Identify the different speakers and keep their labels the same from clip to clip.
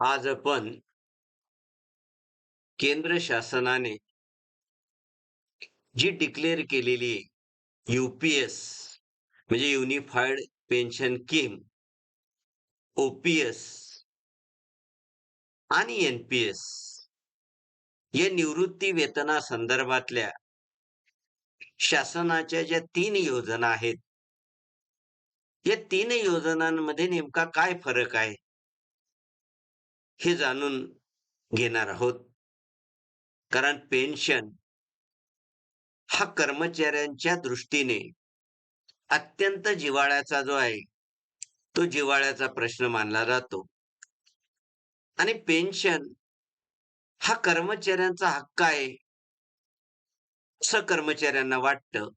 Speaker 1: आज आपण केंद्र शासनाने जी डिक्लेअर केलेली युपीएस म्हणजे युनिफाईड पेन्शन स्कीम ओपीएस आणि एनपीएस या निवृत्ती वेतना संदर्भातल्या शासनाच्या ज्या तीन योजना आहेत या तीन योजनांमध्ये नेमका काय फरक आहे? हे जाणून घेणार आहोत. कारण पेन्शन हा कर्मचाऱ्यांच्या दृष्टीने अत्यंत जिव्हाळ्याचा जो आहे तो जिव्हाळ्याचा प्रश्न मानला जातो. आणि पेन्शन हा कर्मचाऱ्यांचा हक्क आहे असं कर्मचाऱ्यांना वाटतं.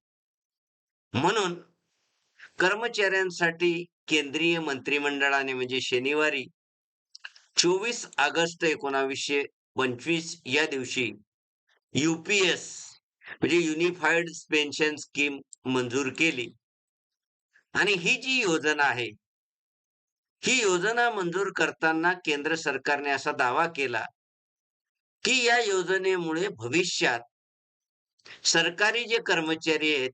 Speaker 1: म्हणून कर्मचाऱ्यांसाठी केंद्रीय मंत्रिमंडळाने म्हणजे शनिवारी चोवीस ऑगस्ट एकोणावीसशे पंचवीस या दिवशी युपीएस म्हणजे युनिफाईड पेन्शन स्कीम मंजूर केली. आणि ही जी योजना आहे ही योजना मंजूर करताना केंद्र सरकारने असा दावा केला की या योजनेमुळे भविष्यात सरकारी जे कर्मचारी आहेत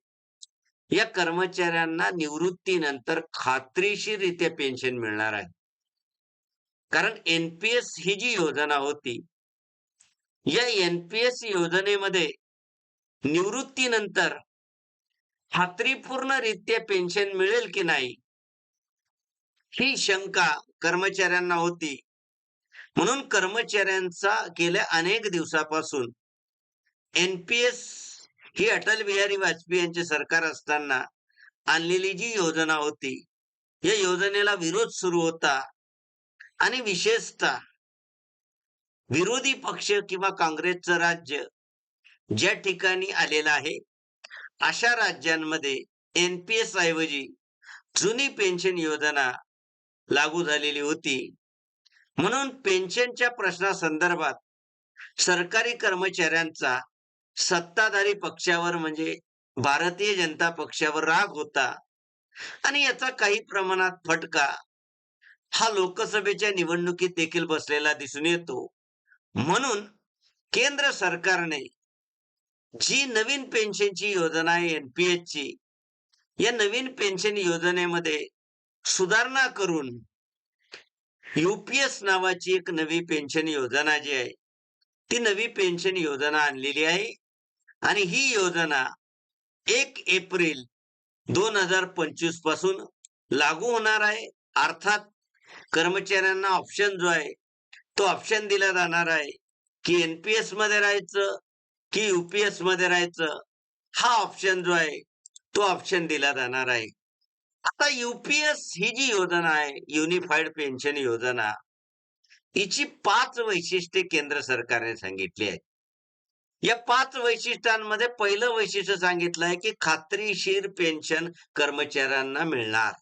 Speaker 1: या कर्मचाऱ्यांना निवृत्तीनंतर खात्रीशीररित्या पेन्शन मिळणार आहे. कारण एनपीएस ही जी योजना होती या एनपीएस योजनेमध्ये निवृत्तीनंतर खात्रीपूर्णरित्या पेन्शन मिळेल की नाही ही शंका कर्मचाऱ्यांना होती. म्हणून कर्मचाऱ्यांचा गेल्या अनेक दिवसापासून एनपीएस ही अटल बिहारी वाजपेयी यांचे सरकार असताना आणलेली जी योजना होती या योजनेला विरोध सुरू होता. आणि विशेषतः विरोधी पक्ष किंवा काँग्रेसचं राज्य ज्या ठिकाणी आलेलं आहे अशा राज्यांमध्ये एनपीएस ऐवजी जुनी पेन्शन योजना लागू झालेली होती. म्हणून पेन्शनच्या प्रश्नासंदर्भात सरकारी कर्मचाऱ्यांचा सत्ताधारी पक्षावर म्हणजे भारतीय जनता पक्षावर राग होता आणि याचा काही प्रमाणात फटका हा लोकसभेच्या निवडणुकीत देखील बसलेला दिसून येतो. म्हणून केंद्र सरकारने जी नवीन पेन्शनची योजना आहे एनपीएस ची या नवीन पेन्शन योजनेमध्ये सुधारणा करून युपीएस नावाची एक नवी पेन्शन योजना जी आहे ती नवी पेन्शन योजना आणलेली आहे. आणि ही योजना एक एप्रिल दोन हजार पंचवीसपासून लागू होणार आहे. अर्थात कर्मचाऱ्यांना ऑप्शन जो आहे तो ऑप्शन दिला जाणार आहे की एनपीएसमध्ये राहायचं की युपीएसमध्ये राहायचं हा ऑप्शन जो आहे तो ऑप्शन दिला जाणार आहे. आता युपीएस ही जी योजना आहे युनिफाईड पेन्शन योजना हिची पाच वैशिष्ट्ये केंद्र सरकारने सांगितली आहेत. या पाच वैशिष्ट्यांमध्ये पहिलं वैशिष्ट्य सांगितलं आहे की खात्रीशीर पेन्शन कर्मचाऱ्यांना मिळणार.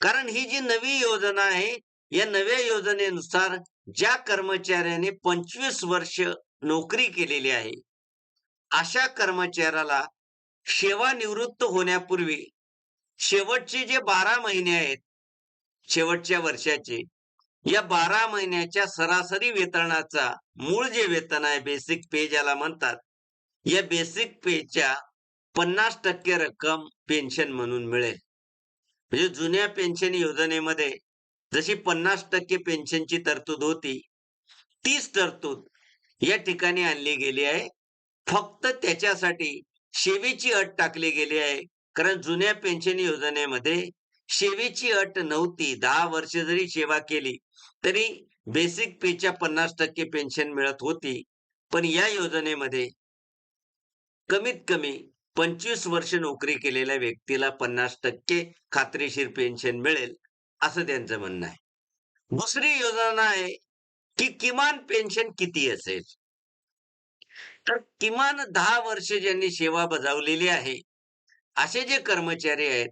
Speaker 1: कारण ही जी नवी योजना आहे या नव्या योजनेनुसार ज्या कर्मचाऱ्याने पंचवीस वर्ष नोकरी केलेली आहे अशा कर्मचाऱ्याला सेवानिवृत्त होण्यापूर्वी शेवटचे जे बारा महिने आहेत शेवटच्या वर्षाचे या बारा महिन्याच्या सरासरी वेतनाचा मूळ जे वेतन आहे बेसिक पे ज्याला म्हणतात या बेसिक पेच्या पन्नास टक्के रक्कम पेन्शन म्हणून मिळेल. म्हणजे जुन्या पेन्शन योजनेमध्ये जशी पन्नास टक्के पेन्शनची तरतूद होती तीच तरतूद या ठिकाणी आणली गेली आहे. फक्त त्याच्यासाठी सेवेची अट टाकली गेली आहे. कारण जुन्या पेन्शन योजनेमध्ये सेवेची अट नव्हती. दहा वर्ष जरी सेवा केली तरी बेसिक पेच्या पन्नास टक्के पेन्शन मिळत होती. पण या योजनेमध्ये कमीत कमी पंचवीस वर्ष नोकरी केलेल्या व्यक्तीला पन्नास टक्के खात्रीशीर पेन्शन मिळेल असं त्यांचं म्हणणं आहे. दुसरी योजना आहे की किमान पेन्शन किती असेल? तर किमान दहा वर्ष ज्यांनी सेवा बजावलेली आहे असे जे कर्मचारी आहेत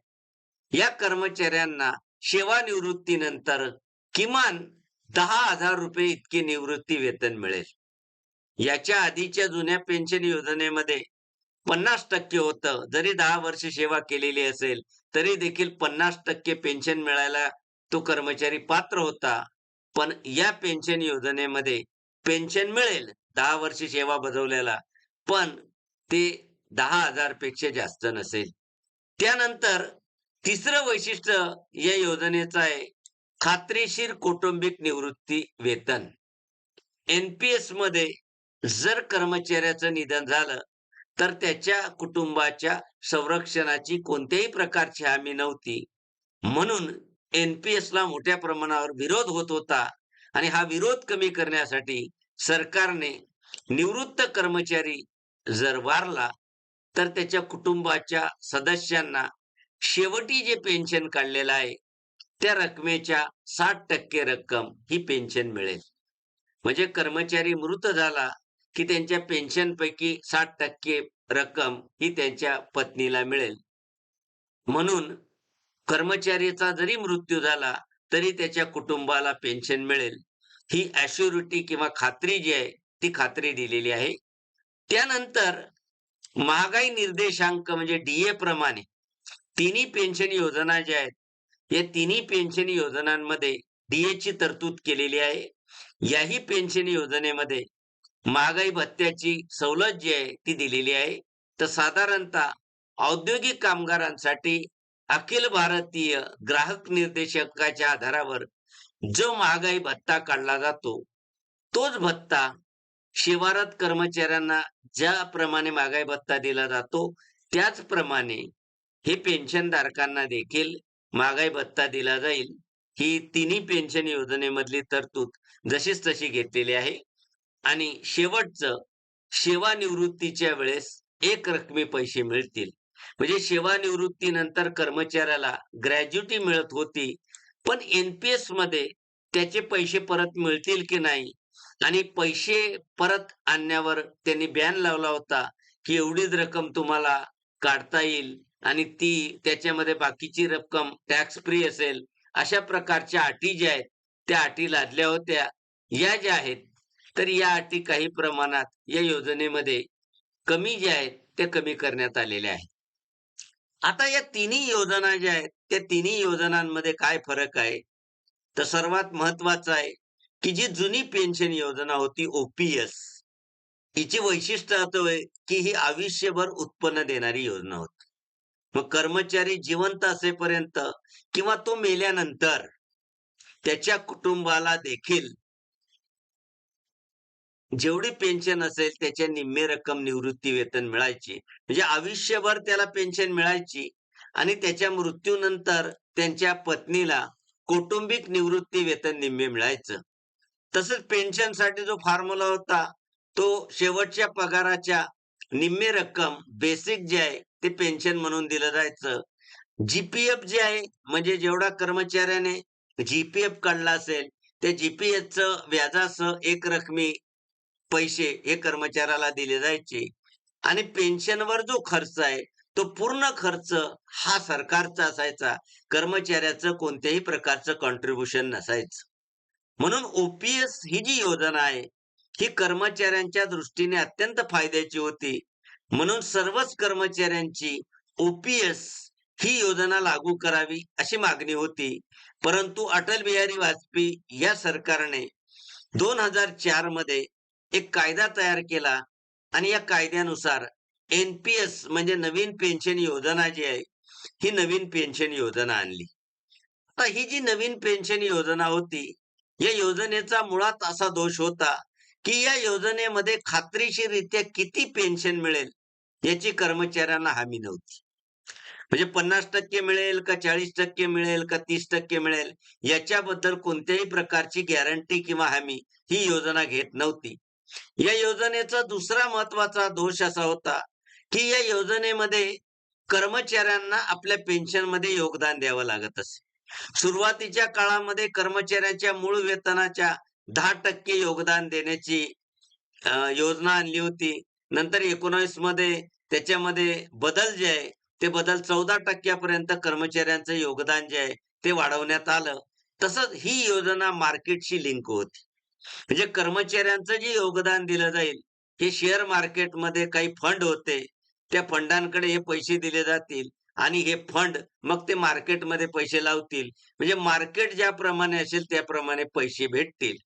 Speaker 1: या कर्मचाऱ्यांना सेवानिवृत्तीनंतर किमान दहा हजार रुपये इतके निवृत्ती वेतन मिळेल. याच्या आधीच्या जुन्या पेन्शन योजनेमध्ये पन्नास टक्के होतं. जरी दहा वर्ष सेवा केलेली असेल तरी देखील पन्नास टक्के पेन्शन मिळायला तो कर्मचारी पात्र होता. पण या पेन्शन योजनेमध्ये पेन्शन मिळेल दहा वर्ष सेवा बजावल्याला पण ते दहा हजारपेक्षा जास्त नसेल. त्यानंतर तिसरं वैशिष्ट्य या योजनेचं आहे खात्रीशीर कौटुंबिक निवृत्ती वेतन. एनपीएसमध्ये जर कर्मचाऱ्याचं निधन झालं तर त्याच्या कुटुंबाच्या संरक्षणाची कोणत्याही प्रकारची हमी नव्हती. म्हणून एनपीएस ला मोठ्या प्रमाणावर विरोध होत होता आणि हा विरोध कमी करण्यासाठी सरकारने निवृत्त कर्मचारी जर वारला तर त्याच्या कुटुंबाच्या सदस्यांना शेवटी जे पेन्शन काढलेलं आहे त्या रकमेच्या साठ टक्के रक्कम ही पेन्शन मिळेल. म्हणजे कर्मचारी मृत झाला की त्यांच्या पेन्शन पैकी साठ टक्के रक्कम ही त्यांच्या पत्नीला मिळेल. म्हणून कर्मचारीचा जरी मृत्यू झाला तरी त्याच्या कुटुंबाला पेन्शन मिळेल. ही अॅश्युरिटी किंवा खात्री जी आहे ती खात्री दिलेली आहे. त्यानंतर महागाई निर्देशांक म्हणजे डीए प्रमाणे तिन्ही पेन्शन योजना ज्या आहेत या तिन्ही पेन्शन योजनांमध्ये डीए ची तरतूद केलेली आहे. याही पेन्शन योजनेमध्ये महागाई भत्त्याची सवलत जी आहे ती दिलेली आहे. तर साधारणतः औद्योगिक कामगारांसाठी अखिल भारतीय ग्राहक निर्देशकाच्या आधारावर जो महागाई भत्ता काढला जातो तोच भत्ता शिवारात कर्मचाऱ्यांना ज्याप्रमाणे महागाई भत्ता दिला जातो त्याचप्रमाणे हे पेन्शन धारकांना देखील महागाई भत्ता दिला जाईल. ही तिन्ही पेन्शन योजनेमधली तरतूद जशीच तशी घेतलेली आहे. आणि शेवटचं सेवानिवृत्तीच्या वेळेस एक रकमी पैसे मिळतील. म्हणजे सेवानिवृत्तीनंतर कर्मचाऱ्याला ग्रॅज्युटी मिळत होती पण एनपीएसमध्ये त्याचे पैसे परत मिळतील की नाही? आणि पैसे परत आणण्यावर त्यांनी बॅन लावला होता की एवढीच रक्कम तुम्हाला काढता येईल आणि ती त्याच्यामध्ये बाकीची रक्कम टॅक्स फ्री असेल अशा प्रकारच्या अटी ज्या आहेत त्या अटी लादल्या होत्या. या ज्या आहेत तर या अटी काही प्रमाणात या योजनेमध्ये कमी ज्या आहेत त्या कमी करण्यात आलेल्या आहेत. आता या तिन्ही योजना ज्या आहेत त्या तिन्ही योजनांमध्ये काय फरक आहे? तर सर्वात महत्वाचं आहे की जी जुनी पेन्शन योजना होती ओपीएस हिची वैशिष्ट्य असं की ही आयुष्यभर उत्पन्न देणारी योजना होती. मग कर्मचारी जिवंत असेपर्यंत किंवा तो मेल्यानंतर त्याच्या कुटुंबाला देखील जेवढी पेन्शन असेल त्याच्या निम्मे रक्कम निवृत्ती वेतन मिळायची. म्हणजे आयुष्यभर त्याला पेन्शन मिळायची आणि त्याच्या मृत्यूनंतर त्यांच्या पत्नीला कौटुंबिक निवृत्ती वेतन निम्मे मिळायचं. तसंच पेन्शनसाठी जो फॉर्म्युला होता तो शेवटच्या पगाराच्या निम्मे रक्कम बेसिक जे आहे ते पेन्शन म्हणून दिलं जायचं. जीपीएफ जे आहे म्हणजे जेवढा कर्मचाऱ्याने जीपीएफ काढला असेल त्या जीपीएफचं व्याजासह एक रकमी पैसे हे कर्मचाऱ्याला दिले जायचे. आणि पेन्शनवर जो खर्च आहे तो पूर्ण खर्च हा सरकारचा असायचा. कर्मचाऱ्याचं कोणत्याही प्रकारचं कॉन्ट्रीब्युशन नसायचं. म्हणून ओपीएस ही जी योजना आहे ही कर्मचाऱ्यांच्या दृष्टीने अत्यंत फायद्याची होती. म्हणून सर्वच कर्मचाऱ्यांची ओपीएस ही योजना लागू करावी अशी मागणी होती. परंतु अटल बिहारी वाजपेयी या सरकारने दोन हजार चारमध्ये एक कायदा तयार केला आणि या कायद्यानुसार एनपीएस म्हणजे नवीन पेन्शन योजना जी आहे ही नवीन पेन्शन योजना आणली. आता ही जी नवीन पेन्शन योजना होती या योजनेचा मुळात असा दोष होता की या योजनेमध्ये खात्रीशीरित्या किती पेन्शन मिळेल याची कर्मचाऱ्यांना हमी नव्हती. म्हणजे पन्नास टक्के मिळेल का चाळीस टक्के मिळेल का तीस टक्के मिळेल याच्याबद्दल कोणत्याही प्रकारची गॅरंटी किंवा हमी ही योजना घेत नव्हती. या योजनेचा दुसरा महत्त्वाचा दोष असा होता की या योजनेमध्ये कर्मचाऱ्यांना आपल्या पेन्शनमध्ये योगदान द्यावं लागत असे. सुरुवातीच्या काळामध्ये कर्मचाऱ्याच्या मूळ वेतनाच्या दहा टक्के योगदान देण्याची योजना आणली होती. नंतर एकोणावीसमध्ये त्याच्यामध्ये बदल जे आहे ते बदल चौदा टक्क्यापर्यंत कर्मचाऱ्यांचं योगदान जे आहे ते वाढवण्यात आलं. तसंच ही योजना मार्केटशी लिंक होती. म्हणजे कर्मचाऱ्यांचं जे योगदान दिलं जाईल हे शेअर मार्केटमध्ये काही फंड होते त्या फंडांकडे हे पैसे दिले जातील आणि हे फंड मग ते मार्केटमध्ये पैसे लावतील. म्हणजे मार्केट ज्याप्रमाणे असेल त्याप्रमाणे पैसे भेटतील.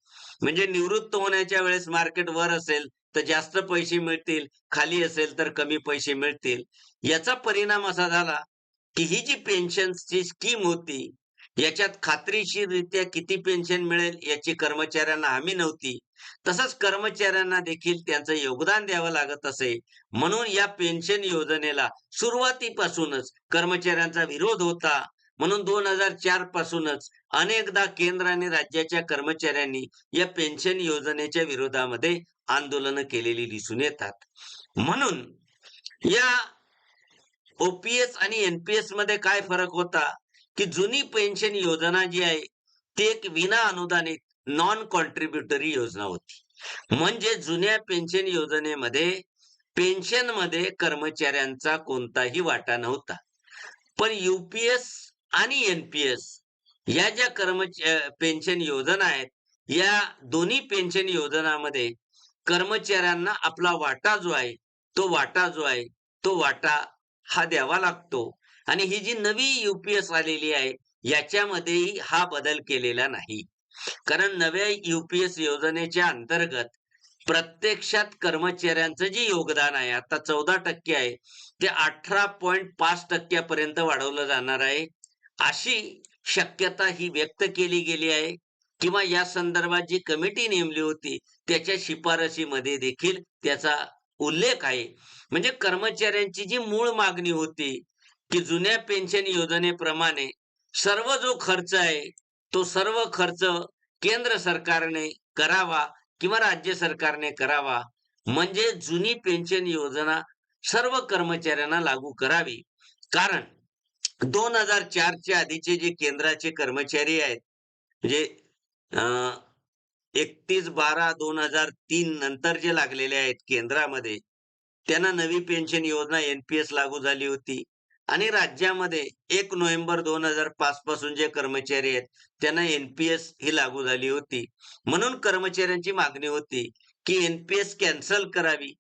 Speaker 1: म्हणजे निवृत्त होण्याच्या वेळेस मार्केट वर असेल तर जास्त पैसे मिळतील खाली असेल तर कमी पैसे मिळतील. याचा परिणाम असा झाला की ही जी पेन्शनची स्कीम होती याच्यात खात्रीशीररित्या किती पेन्शन मिळेल याची कर्मचाऱ्यांना हमी नव्हती. तसंच कर्मचाऱ्यांना देखील त्यांचं योगदान द्यावं लागत असे. म्हणून या पेन्शन योजनेला सुरुवातीपासूनच कर्मचाऱ्यांचा विरोध होता. म्हणून दोन हजार चार पासूनच अनेकदा केंद्र आणि राज्याच्या कर्मचाऱ्यांनी या पेन्शन योजनेच्या विरोधामध्ये आंदोलनं केलेली दिसून येतात. म्हणून या ओपीएस आणि एनपीएसमध्ये काय फरक होता? की जुनी पेन्शन योजना जी आहे ती एक विना अनुदानित नॉन कॉन्ट्रीब्युटरी योजना होती. म्हणजे जुन्या पेन्शन योजनेमध्ये पेन्शनमध्ये कर्मचाऱ्यांचा कोणताही वाटा नव्हता. पण युपीएस आणि एनपीएस या ज्या कर्म पेन्शन योजना आहेत या दोन्ही पेन्शन योजनामध्ये कर्मचाऱ्यांना आपला वाटा जो आहे तो वाटा जो आहे तो वाटा हा द्यावा लागतो. आणि ही जी नवी युपीएस आलेली आहे याच्यामध्येही हा बदल केलेला नाही. कारण नव्या युपीएस योजनेच्या अंतर्गत प्रत्यक्षात कर्मचाऱ्यांचं जे योगदान आहे आता चौदा टक्के आहे ते अठरा पॉईंट पाच टक्क्यापर्यंत वाढवलं जाणार आहे. अशी शक्यता ही व्यक्त केली गेली आहे. किंवा या संदर्भात जी कमिटी नेमली होती त्याच्या शिफारशीमध्ये देखील त्याचा उल्लेख आहे. म्हणजे कर्मचाऱ्यांची जी मूळ मागणी होती की जुन्या पेन्शन योजनेप्रमाणे सर्व जो खर्च आहे तो सर्व खर्च केंद्र सरकारने करावा किंवा राज्य सरकारने करावा म्हणजे जुनी पेन्शन योजना सर्व कर्मचाऱ्यांना लागू करावी. कारण दोन हजार चारच्या आधीचे जे केंद्राचे कर्मचारी आहेत म्हणजे एकतीस बारा दोन हजार तीन नंतर जे लागलेले आहेत केंद्रामध्ये त्यांना नवी पेन्शन योजना एनपीएस लागू झाली होती. आणि राज्यामध्ये एक नोव्हेंबर दोन हजार पाच पासून जे कर्मचारी आहेत त्यांना एनपीएस ही लागू झाली होती. म्हणून कर्मचाऱ्यांची मागणी होती की एनपीएस कॅन्सल करावी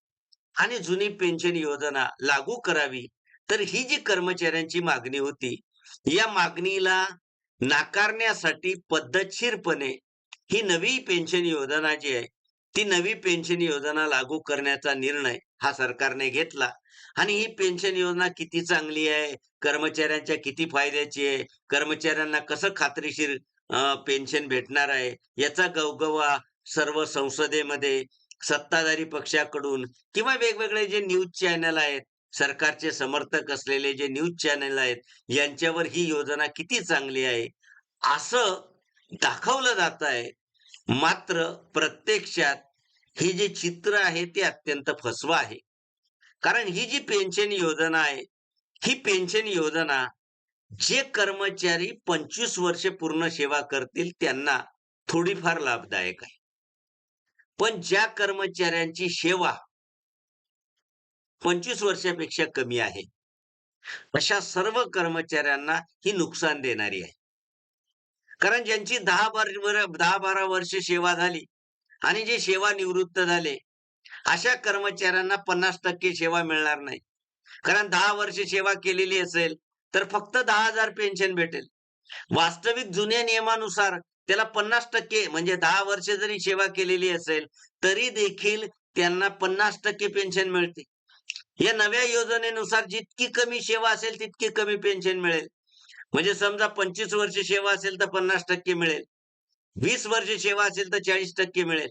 Speaker 1: आणि जुनी पेन्शन योजना लागू करावी. तर ही जी कर्मचाऱ्यांची मागणी होती या मागणीला नाकारण्यासाठी पद्धतशीरपणे ही नवी पेन्शन योजना जी आहे ती नवी पेन्शन योजना लागू करण्याचा निर्णय हा सरकारने घेतला. आणि ही पेन्शन योजना किती चांगली आहे? कर्मचाऱ्यांच्या किती फायद्याची आहे? कर्मचाऱ्यांना कसं खात्रीशीर पेन्शन भेटणार आहे? याचा गवगवा सर्व संसदेमध्ये सत्ताधारी पक्षाकडून किंवा वेगवेगळे जे न्यूज चॅनल आहेत सरकारचे समर्थक असलेले जे न्यूज चॅनल आहेत यांच्यावर ही योजना किती चांगली आहे? असं दाखवलं जात आहे. मात्र प्रत्यक्षात हे जे चित्र आहे ते अत्यंत फसवा आहे. कारण ही जी पेन्शन योजना आहे ही पेन्शन योजना जे कर्मचारी पंचवीस वर्ष पूर्ण सेवा करतील त्यांना थोडीफार लाभदायक आहे. पण ज्या कर्मचाऱ्यांची सेवा पंचवीस वर्षापेक्षा कमी आहे अशा सर्व कर्मचाऱ्यांना ही नुकसान देणारी आहे. कारण ज्यांची दहा बारा दहा बारा वर्ष सेवा झाली आणि जे सेवा निवृत्त झाले अशा कर्मचाऱ्यांना पन्नास टक्के सेवा मिळणार नाही. कारण दहा वर्ष सेवा केलेली असेल तर फक्त दहा हजार पेन्शन भेटेल. वास्तविक जुन्या नियमानुसार त्याला पन्नास टक्के म्हणजे दहा वर्ष जरी सेवा केलेली असेल तरी देखील त्यांना पन्नास टक्के पेन्शन मिळते. या नव्या योजनेनुसार जितकी कमी सेवा असेल तितकी कमी पेन्शन मिळेल. म्हणजे समजा पंचवीस वर्ष सेवा असेल तर पन्नास टक्के मिळेल. वीस वर्ष सेवा असेल तर चाळीस टक्के मिळेल.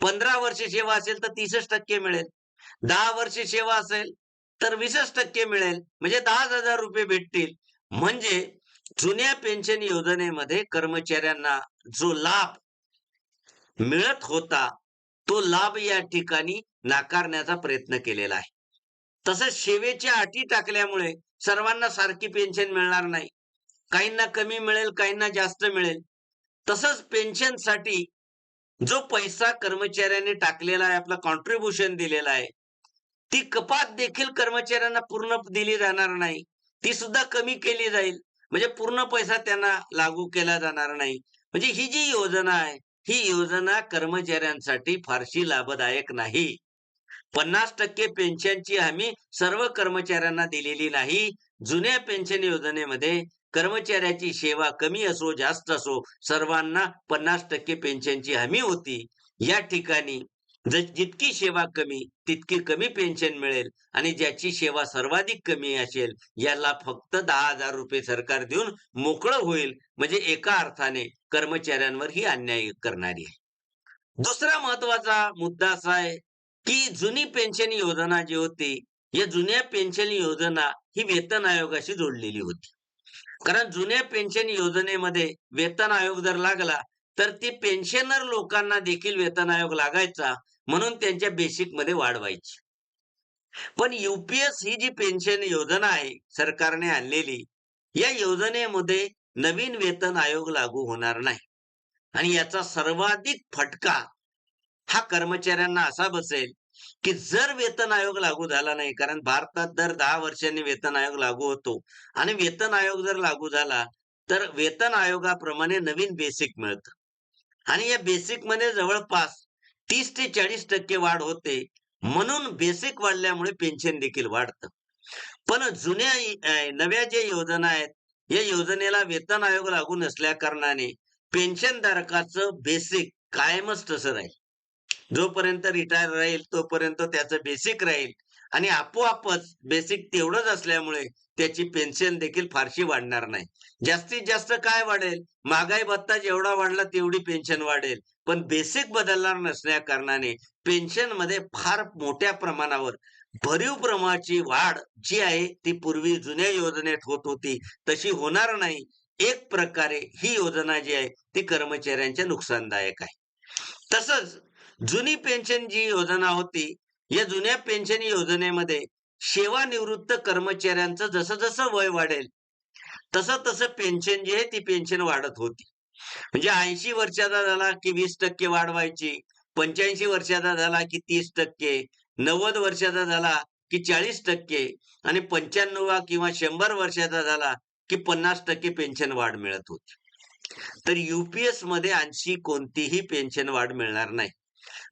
Speaker 1: पंधरा वर्ष सेवा असेल तर तीसच टक्के मिळेल. दहा वर्ष सेवा असेल तर वीसच टक्के मिळेल. म्हणजे दहा हजार रुपये भेटतील. म्हणजे जुन्या पेन्शन योजनेमध्ये कर्मचाऱ्यांना जो लाभ मिळत होता तो लाभ या ठिकाणी नाकारण्याचा प्रयत्न केलेला आहे. तसंच सेवेच्या अटी टाकल्यामुळे सर्वांना सारखी पेन्शन मिळणार नाही. काहींना कमी मिळेल काहींना जास्त मिळेल. तसंच पेन्शनसाठी जो पैसा कर्मचाऱ्याने टाकलेला आहे आपला कॉन्ट्रीब्युशन दिलेला आहे ती कपात देखील कर्मचाऱ्यांना पूर्ण दिली जाणार नाही. ती सुद्धा कमी केली जाईल. म्हणजे पूर्ण पैसा त्यांना लागू केला जाणार नाही. म्हणजे ही जी योजना आहे ही योजना कर्मचाऱ्यांसाठी फारशी लाभदायक नाही. पन्नास टक्के पेन्शनची हमी सर्व कर्मचाऱ्यांना दिलेली नाही. जुन्या पेन्शन योजनेमध्ये कर्मचाऱ्याची सेवा कमी असो जास्त असो सर्वांना पन्नास टक्के पेन्शनची हमी होती. या ठिकाणी जितकी सेवा कमी तितकी कमी पेन्शन मिळेल आणि ज्याची सेवा सर्वाधिक कमी असेल याला फक्त दहा हजार रुपये सरकार देऊन मोकळं होईल. म्हणजे एका अर्थाने कर्मचाऱ्यांवर ही अन्याय करणारी आहे. दुसरा महत्त्वाचा मुद्दा असा आहे की जुनी पेन्शन योजना जी होती या जुन्या पेन्शन योजना ही वेतन आयोगाशी जोडलेली होती. कारण जुन्या पेन्शन योजनेमध्ये वेतन आयोग जर लागला तर ती पेन्शनर लोकांना देखील वेतन आयोग लागायचा म्हणून त्यांच्या बेसिकमध्ये वाढ व्हायची. पण युपीएस ही जी पेन्शन योजना आहे सरकारने आणलेली या योजनेमध्ये नवीन वेतन आयोग लागू होणार नाही. आणि याचा सर्वाधिक फटका हा कर्मचाऱ्यांना असा बसेल की जर वेतन आयोग लागू झाला नाही कारण भारतात दर दहा वर्षांनी वेतन आयोग लागू होतो आणि वेतन आयोग जर लागू झाला तर वेतन आयोगाप्रमाणे नवीन बेसिक मिळतं. आणि या बेसिकमध्ये जवळपास तीस ते चाळीस टक्के वाढ होते म्हणून बेसिक वाढल्यामुळे पेन्शन देखील वाढतं. पण जुन्या नव्या ज्या योजना आहेत या योजनेला वेतन आयोग लागू नसल्या कारणाने पेन्शन धारकाचं बेसिक कायमच तसं राहील. जोपर्यंत रिटायर राहील तोपर्यंत त्याचं बेसिक राहील. आणि आपोआपच बेसिक तेवढंच असल्यामुळे त्याची पेन्शन देखील फारशी वाढणार नाही. जास्तीत जास्त काय वाढेल? महागाई भत्ता जेवढा वाढला तेवढी पेन्शन वाढेल. पण बेसिक बदलणार नसल्या कारणाने पेन्शनमध्ये फार मोठ्या प्रमाणावर भरीव प्रमाणाची वाढ जी आहे ती पूर्वी जुन्या योजनेत होत होती तशी होणार नाही. एक प्रकारे ही योजना जी आहे ती कर्मचाऱ्यांच्या नुकसानदायक आहे. तसंच जुनी पेन्शन जी योजना होती या जुन्या पेन्शन योजनेमध्ये सेवानिवृत्त कर्मचाऱ्यांचं जसं जसं वय वाढेल तसं तसं पेन्शन जी आहे ती पेन्शन वाढत होती. म्हणजे ऐंशी वर्षाचा झाला की वीस टक्के वाढवायची पंच्याऐंशी वर्षाचा झाला की तीस टक्के नव्वद वर्षाचा झाला की चाळीस टक्के आणि पंच्याण्णव किंवा शंभर वर्षाचा झाला की पन्नास टक्के पेन्शन वाढ मिळत होती. तर युपीएसमध्ये आणखी कोणतीही पेन्शन वाढ मिळणार नाही.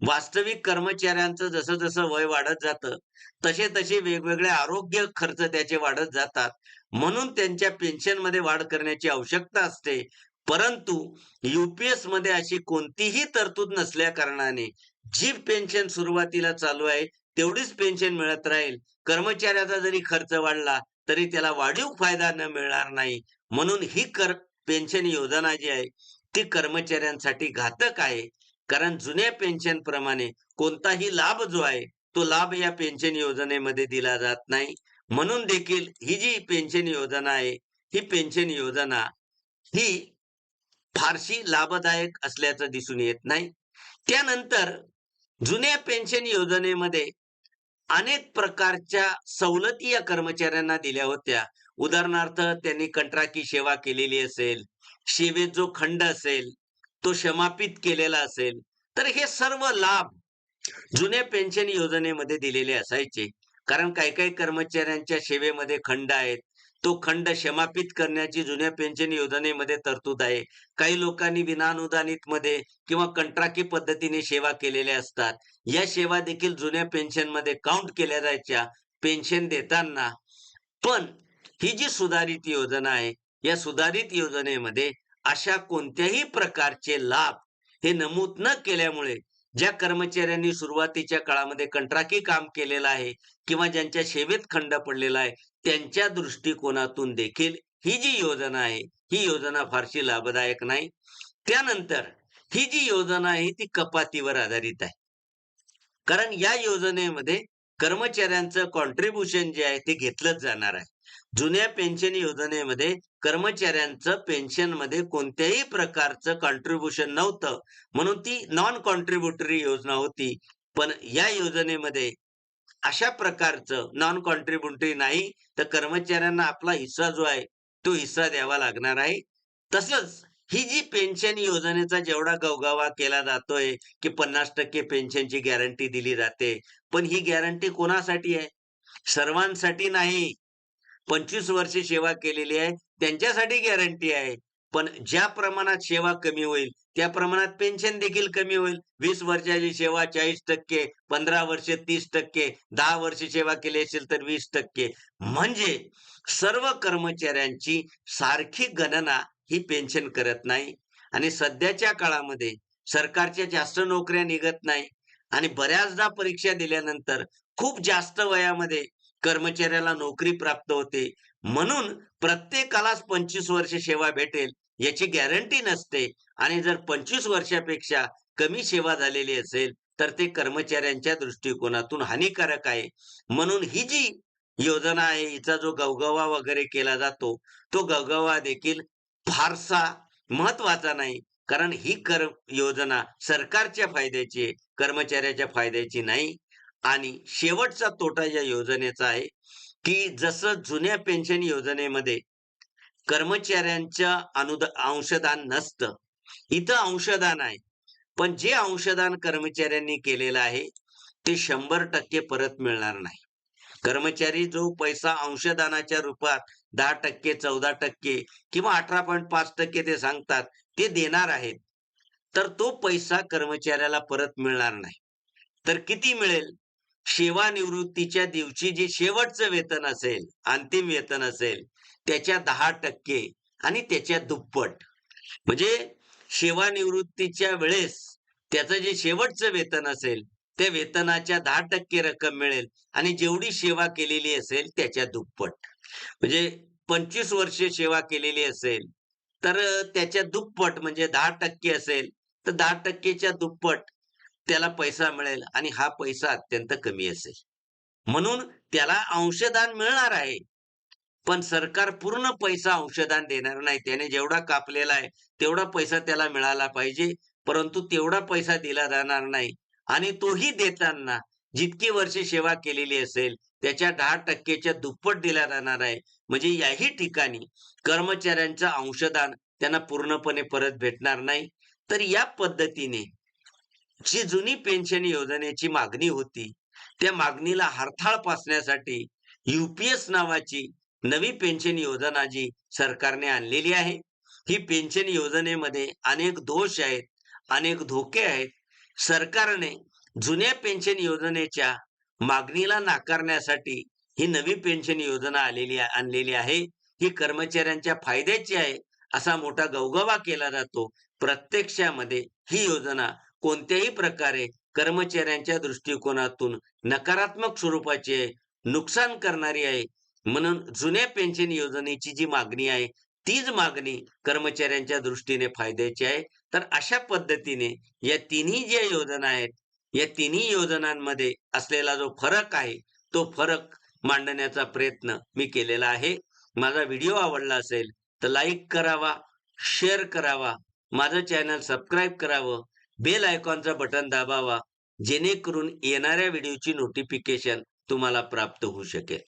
Speaker 1: वास्तविक कर्मचाऱ्यांचं जसं जसं वय वाढत जातं तसे तसे वेगवेगळे आरोग्य खर्च त्याचे वाढत जातात. म्हणून त्यांच्या पेन्शनमध्ये वाढ करण्याची आवश्यकता असते. परंतु युपीएसमध्ये अशी कोणतीही तरतूद नसल्या कारणाने जी पेन्शन सुरुवातीला चालू आहे तेवढीच पेन्शन मिळत राहील. कर्मचाऱ्याचा जरी खर्च वाढला तरी त्याला वाढीव फायदा न मिळणार नाही. म्हणून ही कर पेन्शन योजना जी आहे ती कर्मचाऱ्यांसाठी घातक आहे. कारण जुन्या पेन्शन प्रमाणे कोणताही लाभ जो आहे तो लाभ या पेन्शन योजनेमध्ये दिला जात नाही. म्हणून देखील ही जी पेन्शन योजना आहे ही पेन्शन योजना ही फारशी लाभदायक असल्याचं दिसून येत नाही. त्यानंतर जुन्या पेन्शन योजनेमध्ये अनेक प्रकारच्या सवलती या कर्मचाऱ्यांना दिल्या होत्या. उदाहरणार्थ त्यांनी कंत्राटी सेवा केलेली असेल सेवेत जो खंड असेल तो क्षमापित केलेला असेल तर हे सर्व लाभ जुन्या पेन्शन योजनेमध्ये दिलेले असायचे. कारण काही काही कर्मचाऱ्यांच्या सेवेमध्ये खंड आहेत. तो खंड क्षमापित करण्याची जुन्या पेन्शन योजनेमध्ये तरतूद आहे. काही लोकांनी विनानुदानित मध्ये किंवा कंत्राकी पद्धतीने सेवा केलेल्या असतात. या सेवा देखील जुन्या पेन्शनमध्ये काउंट केल्या जायच्या पेन्शन देताना. पण ही जी सुधारित योजना आहे या सुधारित योजनेमध्ये अशा कोणत्याही प्रकारचे लाभ हे नमूद न केल्यामुळे ज्या कर्मचाऱ्यांनी सुरुवातीच्या काळामध्ये कंत्राकी काम केलेलं आहे किंवा ज्यांच्या सेवेत खंड पडलेला आहे त्यांच्या दृष्टिकोनातून देखील ही जी योजना आहे ही योजना फारशी लाभदायक नाही. त्यानंतर ही जी योजना आहे ती कपातीवर आधारित आहे. कारण या योजनेमध्ये कर्मचाऱ्यांचं कॉन्ट्रीब्युशन जे आहे ते घेतलंच जाणार आहे. जुन्या पेन्शन योजनेमध्ये कर्मचाऱ्यांचं पेन्शनमध्ये कोणत्याही प्रकारचं कॉन्ट्रीब्युशन नव्हतं. म्हणून ती नॉन कॉन्ट्रीब्युटरी योजना होती. पण या योजनेमध्ये अशा प्रकारचं नॉन कॉन्ट्रीब्युटरी नाही तर कर्मचाऱ्यांना आपला हिस्सा जो आहे तो हिस्सा द्यावा लागणार आहे. तसंच ही जी पेन्शन योजनेचा जेवढा गवगावा केला जातोय की पन्नास टक्के पेन्शनची गॅरंटी दिली जाते पण ही गॅरंटी कोणासाठी आहे? सर्वांसाठी नाही. पंचवीस वर्षे सेवा केलेली आहे त्यांच्यासाठी गॅरंटी आहे. पण ज्या प्रमाणात सेवा कमी होईल त्या प्रमाणात पेन्शन देखील कमी होईल. वीस वर्षाची सेवा चाळीस टक्के पंधरा वर्ष तीस टक्के दहा वर्ष सेवा केली असेल तर वीस टक्के. म्हणजे सर्व कर्मचाऱ्यांची सारखी गणना ही पेन्शन करत नाही. आणि सध्याच्या काळामध्ये सरकारच्या जास्त नोकऱ्या निघत नाही. आणि बऱ्याचदा परीक्षा दिल्यानंतर खूप जास्त वयामध्ये कर्मचाऱ्याला नोकरी प्राप्त होते. म्हणून प्रत्येकालाच पंचवीस वर्ष सेवा भेटेल याची गॅरंटी नसते. आणि जर पंचवीस वर्षापेक्षा कमी सेवा झालेली असेल तर ते कर्मचाऱ्यांच्या दृष्टिकोनातून हानिकारक आहे. म्हणून ही जी योजना आहे हिचा जो गवगवा वगैरे केला जातो तो गवगवा देखील फारसा महत्त्वाचा नाही. कारण ही कर योजना सरकारच्या फायद्याची कर्मचाऱ्याच्या फायद्याची नाही. आणि शेवटचा तोटा या योजनेचा आहे की जसं जुन्या पेन्शन योजनेमध्ये कर्मचाऱ्यांच्या अनुदा अंशदान नसतं. इथं अंशदान आहे. पण जे अंशदान कर्मचाऱ्यांनी केलेलं आहे ते शंभर टक्के परत मिळणार नाही. कर्मचारी जो पैसा अंशदानाच्या रूपात दहा टक्के चौदा टक्के किंवा अठरा पॉईंट पाच टक्के ते सांगतात ते देणार आहेत. तर तो पैसा कर्मचाऱ्याला परत मिळणार नाही. तर किती मिळेल? सेवानिवृत्तीच्या दिवशी जे शेवटचं वेतन असेल अंतिम वेतन असेल त्याच्या दहा टक्के आणि त्याच्या दुप्पट. म्हणजे सेवानिवृत्तीच्या वेळेस त्याचं जे शेवटचं वेतन असेल त्या वेतनाच्या दहा टक्के रक्कम मिळेल आणि जेवढी सेवा केलेली असेल त्याच्या दुप्पट. म्हणजे पंचवीस वर्ष सेवा केलेली असेल तर त्याच्या दुप्पट म्हणजे दहा टक्के असेल तर दहा टक्केच्या दुप्पट त्याला पैसा मिळेल आणि हा पैसा अत्यंत कमी असेल. म्हणून त्याला अंशदान मिळणार आहे. पण सरकार पूर्ण पैसा अंशदान देणार नाही. त्याने जेवढा कापलेला आहे तेवढा पैसा त्याला मिळाला पाहिजे. परंतु तेवढा पैसा दिला जाणार नाही. आणि तोही देताना जितकी वर्ष सेवा केलेली असेल त्याच्या दहा टक्केच्या दुप्पट दिला जाणार आहे. म्हणजे याही ठिकाणी कर्मचाऱ्यांचं अंशदान त्यांना पूर्णपणे परत भेटणार नाही. तर या पद्धतीने जी जुनी पेन्शन योजनेची मागणी होती त्या मागणीला हरताळ पासण्यासाठी युपीएस नावाची नवी पेन्शन योजना जी सरकारने आणलेली आहे. ही पेन्शन योजनेमध्ये अनेक दोष आहेत अनेक धोके आहेत. सरकारने जुन्या पेन्शन योजनेच्या मागणीला नाकारण्यासाठी ही नवी पेन्शन योजना आलेली आणलेली आहे. ही कर्मचाऱ्यांच्या फायद्याची आहे असा मोठा गवगवा केला जातो. प्रत्यक्षामध्ये ही योजना कोणत्याही प्रकारे कर्मचाऱ्यांच्या दृष्टिकोनातून नकारात्मक स्वरूपाची नुकसान करणारी आहे म्हणून जुन्या पेन्शन योजनेची जी मागणी आहे तीच मागणी कर्मचाऱ्यांच्या दृष्टीने फायद्याची आहे. तर अशा पद्धतीने या तिन्ही ज्या योजना आहेत या तिन्ही योजनांमध्ये असलेला जो फरक आहे तो फरक मांडण्याचा प्रयत्न मी केलेला आहे. माझा व्हिडिओ आवडला असेल तर लाईक करावा शेअर करावा माझं चॅनल सबस्क्राईब करावं बेल आयकॉनचं बटन दाबावा जेणेकरून येणाऱ्या व्हिडिओची नोटिफिकेशन तुम्हाला प्राप्त होऊ शकेल.